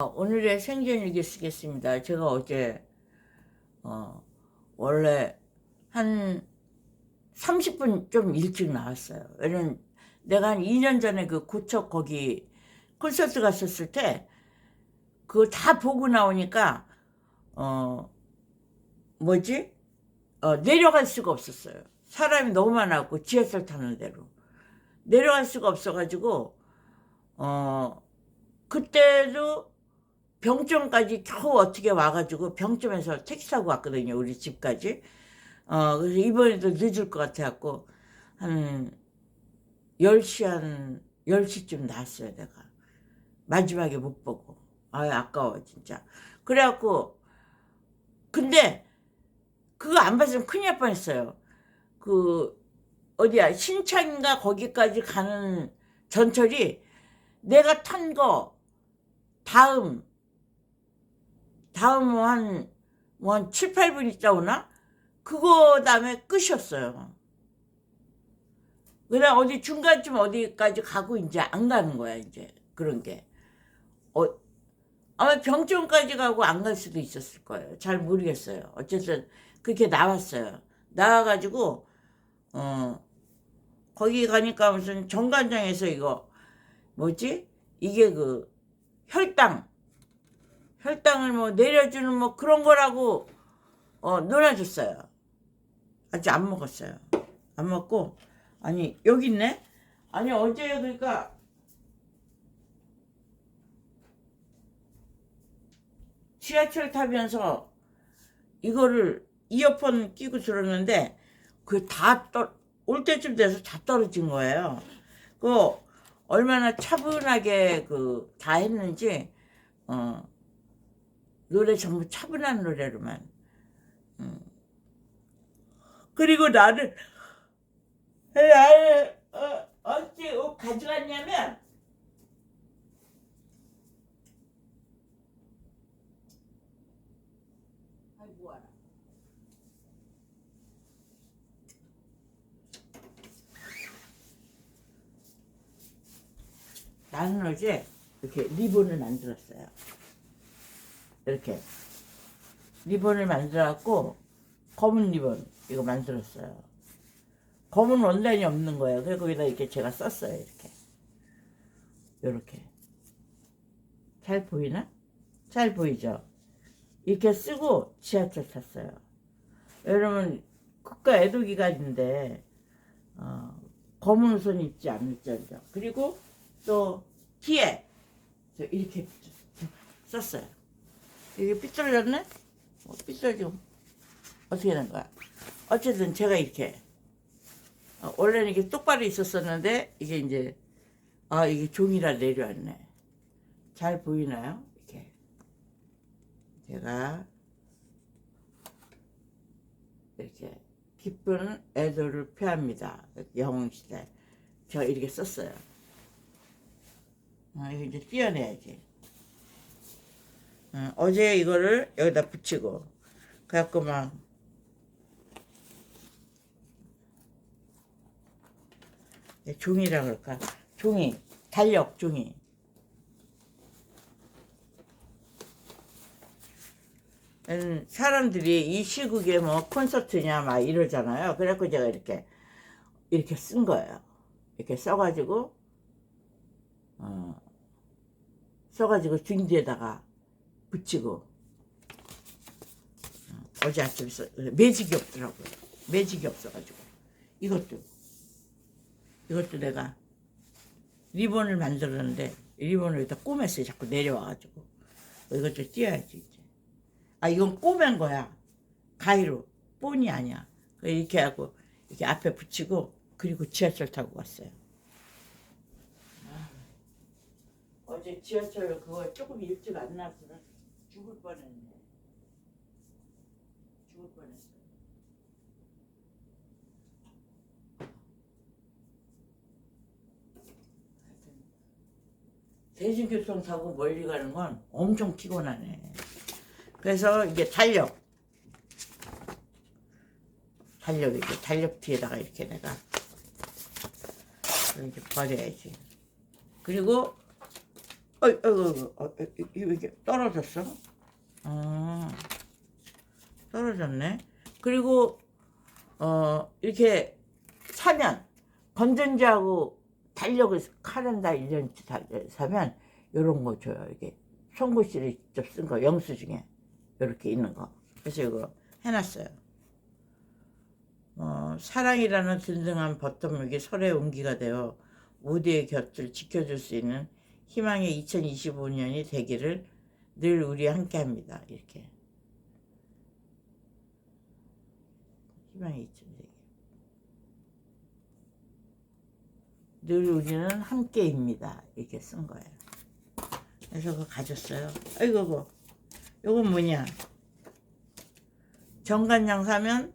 어, 오늘의 생존일기 쓰겠습니다. 제가 어제 어, 원래 한 30분 좀 일찍 나왔어요. 왜냐면 내가 한 2년 전에 그 고척 거기 콘서트 갔었을 때 그거 다 보고 나오니까 어 뭐지? 어, 내려갈 수가 없었어요. 사람이 너무 많았고 지하철 타는 대로 내려갈 수가 없어가지고 어 그때도 병점까지 겨우 어떻게 와가지고 병점에서 택시 타고 왔거든요. 우리 집까지. 어, 그래서 이번에도 늦을 것 같아갖고, 한, 10시 한, 10시쯤 나왔어요, 내가. 마지막에 못 보고. 아유, 아까워, 진짜. 그래갖고, 근데, 그거 안 봤으면 큰일 날 뻔했어요. 그, 어디야, 신창인가 거기까지 가는 전철이 내가 탄 거, 다음, 다음 한, 뭐한 7, 8분 있다 오나? 그거 다음에 끝이었어요. 그냥 어디 중간쯤 어디까지 가고 이제 안 가는 거야, 이제. 그런 게. 어, 아마 병점까지 가고 안 갈 수도 있었을 거예요. 잘 모르겠어요. 어쨌든 그렇게 나왔어요. 나와가지고, 어, 거기 가니까 무슨 정관장에서 이거, 뭐지? 이게 그, 혈당. 혈당을 뭐 내려주는 뭐 그런 거라고 어 놀아줬어요. 아직 안 먹었어요. 안 먹고 아니 여기 있네. 아니 어제 그러니까 지하철 타면서 이거를 이어폰 끼고 들었는데 그다올 때쯤 돼서 다 떨어진 거예요. 그 얼마나 차분하게 그 다 했는지 어 노래 전부 차분한 노래로만. 음. 그리고 나는 나를 어, 어찌 옷 가져갔냐면. 나는 어제 이렇게 리본을 만들었어요. 이렇게 리본을 만들어갖고 검은 리본 이거 만들었어요. 검은 원단이 없는 거예요. 그래서 거기다 이렇게 제가 썼어요. 이렇게 이렇게 잘 보이나? 잘 보이죠? 이렇게 쓰고 지하철 탔어요. 여러분 국가 애도 기간인데 어, 검은 옷은 입지 않을지언정 그리고 또 뒤에 저 이렇게 썼어요. 이게 삐뚤어졌네? 어, 삐뚤어지고 어떻게 된 거야? 어쨌든 제가 이렇게 어, 원래는 이게 똑바로 있었었는데 이게 이제 아 이게 종이라 내려왔네. 잘 보이나요? 이렇게 제가 이렇게 기쁜 애도를 표합니다. 영웅시대 제가 이렇게 썼어요. 아, 이거 이제 띄어내야지. 어, 어제 이거를 여기다 붙이고. 그래갖고 막 예, 종이라 그럴까? 종이 달력 종이. 음, 사람들이 이 시국에 뭐 콘서트냐 막 이러잖아요. 그래갖고 제가 이렇게 이렇게 쓴 거예요. 이렇게 써가지고 어, 써가지고 등 뒤에다가 붙이고 어, 어제 아침에 써, 매직이 없더라고요. 매직이 없어가지고 이것도 이것도 내가 리본을 만들었는데 리본을 여기다 꼬맸어요. 자꾸 내려와가지고 이것도 띄어야지 이제. 아 이건 꼬맨 거야. 가위로 본이 아니야. 이렇게 하고 이렇게 앞에 붙이고 그리고 지하철 타고 갔어요. 아, 어제 지하철 그거 조금 일찍 안 나왔으면 죽을 뻔했네. 죽을 뻔했어. 대중교통 타고 멀리 가는 건 엄청 피곤하네. 그래서 이게 달력. 달력 이렇게 달력 뒤에다가 이렇게 내가 이렇게 버려야지. 그리고 어이, 어이, 어, 이거 이게 떨어졌어? 어, 떨어졌네. 그리고 어 이렇게 사면 건전지하고 달력을 카렌다 1년치 달- 사면 요런 거 줘요. 이게 송구실이 직접 쓴 거 영수증에 이렇게 있는 거. 그래서 이거 해놨어요. 어, 사랑이라는 든든한 버텀목이 설의 온기가 되어 모두의 곁을 지켜줄 수 있는 희망의 2025년이 되기를 늘 우리 함께 합니다. 이렇게 희망의 2025년. 늘 우리는 함께입니다. 이렇게 쓴 거예요. 그래서 그거 가졌어요. 아이고, 그 요건 뭐냐? 정관장 사면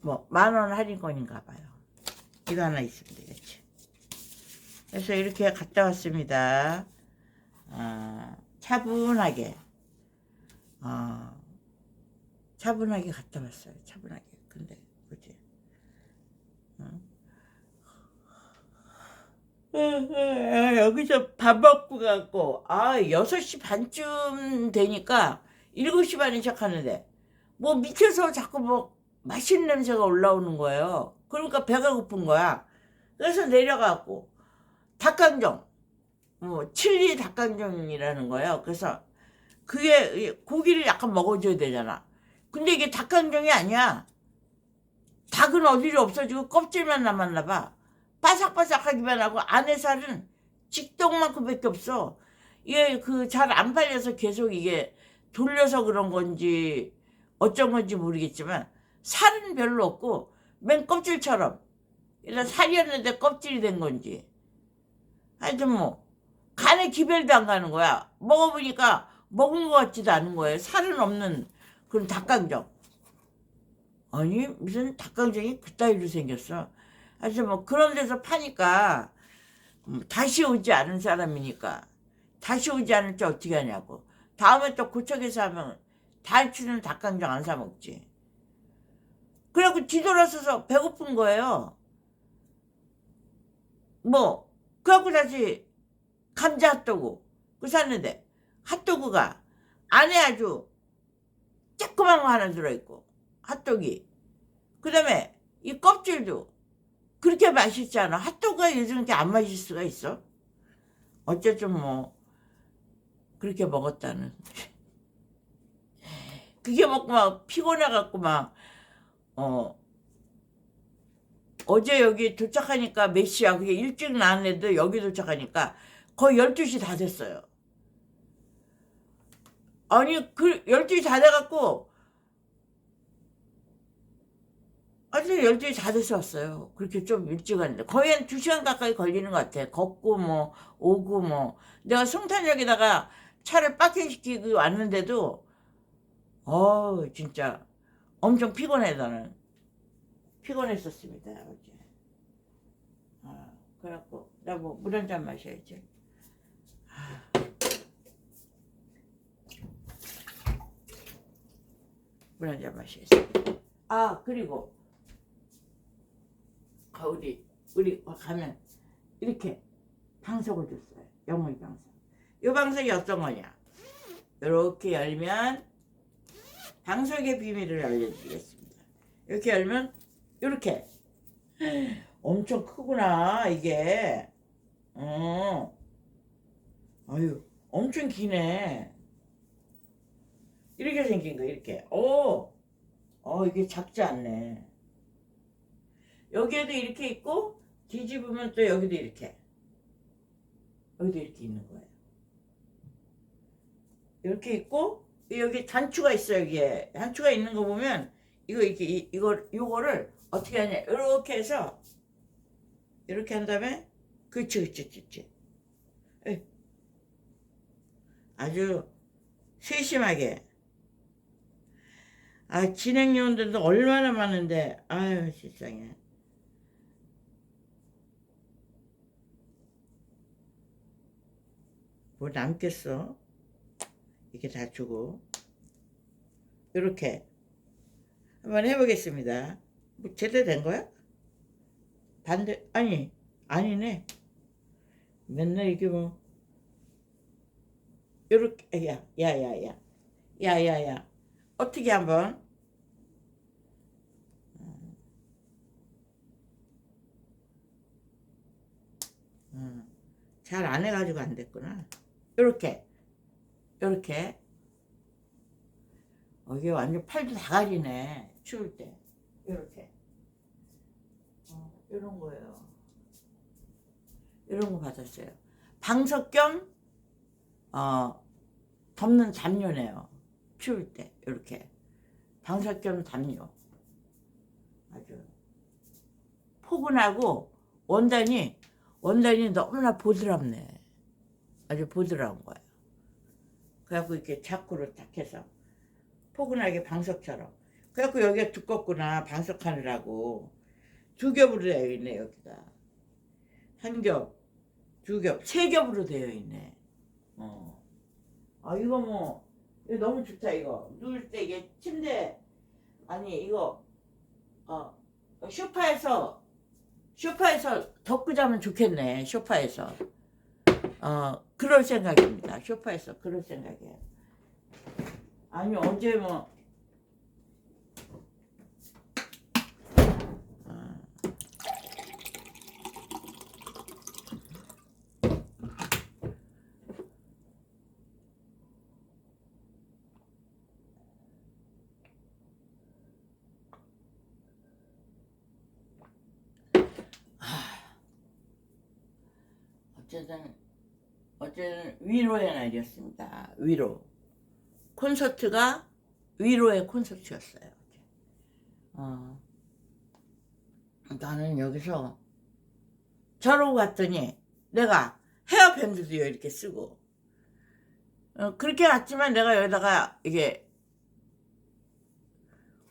뭐 만 원 할인권인가 봐요. 이거 하나 있으면 되겠지. 그래서 이렇게 갔다 왔습니다. 아, 차분하게. 어, 차분하게 갔다 왔어요. 차분하게. 근데 그지? 여기서 밥 먹고 갖고 아 6시 반쯤 되니까 7시 반에 시작하는데 뭐 밑에서 자꾸 뭐 맛있는 냄새가 올라오는 거예요. 그러니까 배가 고픈 거야. 그래서 내려가고 닭강정 뭐 칠리 닭강정이라는 거예요. 그래서 그게 고기를 약간 먹어줘야 되잖아. 근데 이게 닭강정이 아니야. 닭은 어디로 없어지고 껍질만 남았나 봐. 바삭바삭하기만 하고 안에 살은 직동만큼밖에 없어. 이게 그 잘안 팔려서 계속 이게 돌려서 그런 건지 어쩐 건지 모르겠지만 살은 별로 없고 맨 껍질처럼 일단 살이었는데 껍질이 된 건지 하여튼 뭐 간에 기별도 안 가는 거야. 먹어보니까 먹은 것 같지도 않은 거예요. 살은 없는 그런 닭강정. 아니 무슨 닭강정이 그따위로 생겼어. 하여튼 뭐 그런 데서 파니까 음, 다시 오지 않은 사람이니까 다시 오지 않을 줄 어떻게 하냐고. 다음에 또 고척에서 하면 달치는 닭강정 안 사 먹지. 그래갖고 뒤돌아서서 배고픈 거예요. 뭐 그래갖고 다시 감자 핫도그. 그 샀는데 핫도그가 안에 아주 조그만 거 하나 들어있고 핫도기 그 다음에 이 껍질도 그렇게 맛있지 않아? 핫도그가 요즘 이렇게 안 맛있을 수가 있어? 어쨌든 뭐 그렇게 먹었다는. 그게 먹고 막 피곤해갖고 막 어, 어제 여기 도착하니까 몇 시야? 그게 일찍 나왔는데도 여기 도착하니까 거의 12시 다 됐어요. 아니, 그, 12시 다 돼갖고, 아직 12시 다 돼서 왔어요. 그렇게 좀 일찍 왔는데. 거의 한 2시간 가까이 걸리는 것 같아. 걷고 뭐, 오고 뭐. 내가 성탄역에다가 차를 파킹시키고 왔는데도, 어 진짜 엄청 피곤해, 나는. 피곤했었습니다, 어제. 아, 그래갖고, 나 뭐 물 한 잔 마셔야지. 물 한 잔 마셔야지. 아, 그리고, 아, 우리, 우리 가면, 이렇게 방석을 줬어요. 영물 방석. 이 방석이 어떤 거냐? 이렇게 열면, 방석의 비밀을 알려드리겠습니다. 이렇게 열면, 이렇게 엄청 크구나 이게 어 아유 엄청 기네 이렇게 생긴 거 이렇게. 오! 어, 이게 작지 않네. 여기에도 이렇게 있고 뒤집으면 또 여기도 이렇게. 여기도 이렇게 있는 거예요. 이렇게 있고 여기 단추가 있어요 여기에. 단추가 있는 거 보면 이거 이렇게 이, 이걸 요거를 어떻게 하냐. 이렇게 해서 이렇게 한 다음에 그치 그치 그치 에이. 아주 세심하게 아 진행 요원들도 얼마나 많은데. 아유 세상에. 뭐 남겠어? 이렇게 다 주고. 이렇게. 한번 해보겠습니다. 뭐 제대로 된 거야? 반대 아니 아니네. 맨날 이게 뭐. 요렇게 야 야야야. 야야야. 어떻게 한번 음, 잘 안 해가지고 안 됐구나. 요렇게 요렇게. 어, 이게 완전 팔도 다 가리네 추울 때. 요렇게. 어, 요런 거예요. 이런 거 받았어요. 방석 겸 어, 덮는 담요네요. 추울 때 이렇게. 방석 겸 담요. 아주. 포근하고 원단이 원단이 너무나 보드랍네. 아주 보드라운 거예요. 그래갖고 이렇게 자꾸로 딱 해서 포근하게 방석처럼. 그래갖고 여기가 두껍구나 방석하느라고 두 겹으로 되어 있네 여기가. 한 겹, 두 겹, 세 겹으로 되어 있네. 어. 아, 이거 뭐, 이거 너무 좋다, 이거. 누울 때 이게 침대, 아니, 이거, 어, 쇼파에서, 쇼파에서 덮고 자면 좋겠네, 쇼파에서. 어, 그럴 생각입니다. 쇼파에서 그럴 생각이에요. 아니, 어제 뭐, 어, 어쨌든 어쨌든 위로의 날이었습니다. 위로 콘서트가 위로의 콘서트였어요. 어, 나는 여기서 저러고 갔더니 내가 헤어밴드도 이렇게 쓰고 어, 그렇게 갔지만 내가 여기다가 이게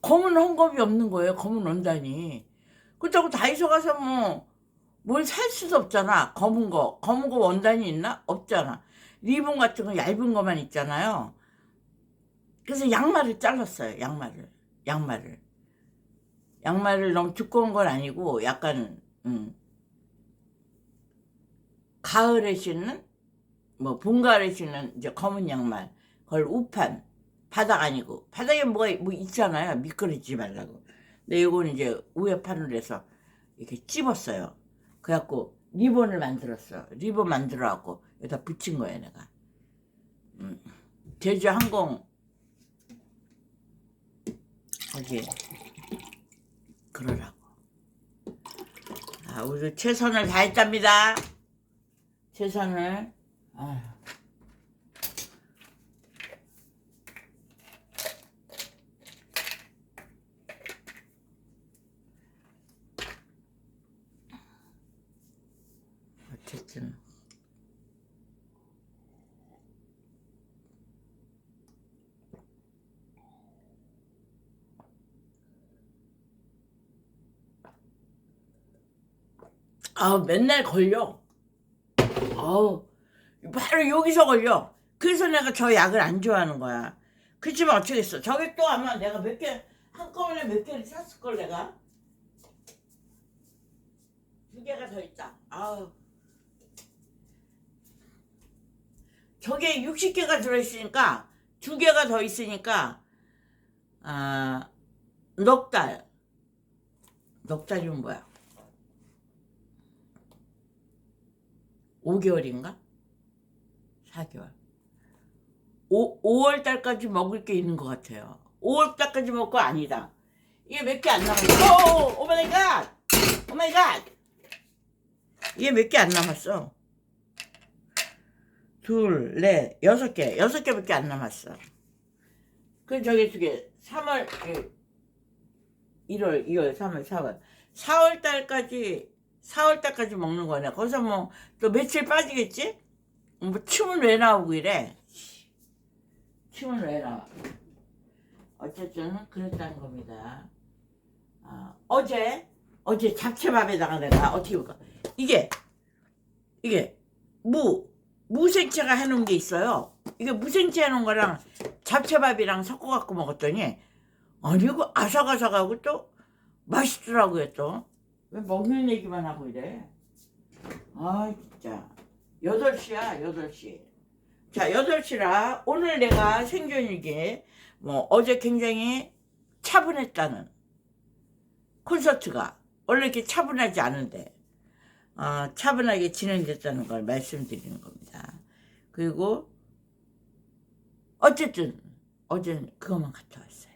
검은 헝겊이 없는 거예요. 검은 원단이. 그렇다고 다이소 가서 뭐 뭘 살 수도 없잖아. 검은 거. 검은 거 원단이 있나? 없잖아. 리본 같은 거 얇은 거만 있잖아요. 그래서 양말을 잘랐어요. 양말을. 양말을. 양말을 너무 두꺼운 건 아니고 약간 음. 가을에 신는 뭐 봄가을에 신는 이제 검은 양말. 그걸 우판. 바닥 아니고 바닥에 뭐가 뭐 있잖아요. 미끄러지지 말라고. 근데 이건 이제 우에 판을 해서 이렇게 찝었어요. 그래갖고 리본을 만들었어. 리본 만들어갖고 여기다 붙인 거야 내가. 음, 제주 항공 거기 그러라고. 아, 우리 최선을 다했답니다. 최선을. 아휴. 어쨌든 아 맨날 걸려. 아우 바로 여기서 걸려. 그래서 내가 저 약을 안 좋아하는 거야. 그치만 어쩌겠어. 저게 또 아마 내가 몇 개 한꺼번에 몇 개를 샀을 걸 내가. 두 개가 더 있다. 아우. 저게 60개가 들어있으니까 두 개가 더 있으니까 아, 넉 달. 넉 달이면 뭐야? 5개월인가? 4개월. 5, 5월 달까지 먹을 게 있는 것 같아요. 5월 달까지 거 아니다. 이게 몇 개 안 남았어. 오, 오 마이 갓! 오 마이 갓! 이게 몇 개 안 남았어. 둘, 넷, 여섯 개. 여섯 개밖에 안 남았어. 그 저기 저기 3월 1월, 2월, 3월, 4월. 4월 달까지 4월 달까지 먹는 거네. 거기서 뭐 또 며칠 빠지겠지? 뭐 춤은 왜 나오고 이래? 춤은 왜 나와? 어쨌든 그랬다는 겁니다. 아, 어제 어제 잡채밥에다가 내가 어떻게 볼까? 이게 이게 무 무생채가 해놓은 게 있어요. 이게 무생채 해놓은 거랑 잡채밥이랑 섞어갖고 먹었더니 아니 이거 아삭아삭하고 또 맛있더라고요 또. 왜 먹는 얘기만 하고 이래? 아 진짜 8시야 8시 자 8시라 오늘 내가 생존일기에 뭐 어제 굉장히 차분했다는 콘서트가 원래 이렇게 차분하지 않은데 어, 차분하게 진행됐다는 걸 말씀드리는 겁니다. 그리고 어쨌든 어제는 그것만 갔다 왔어요.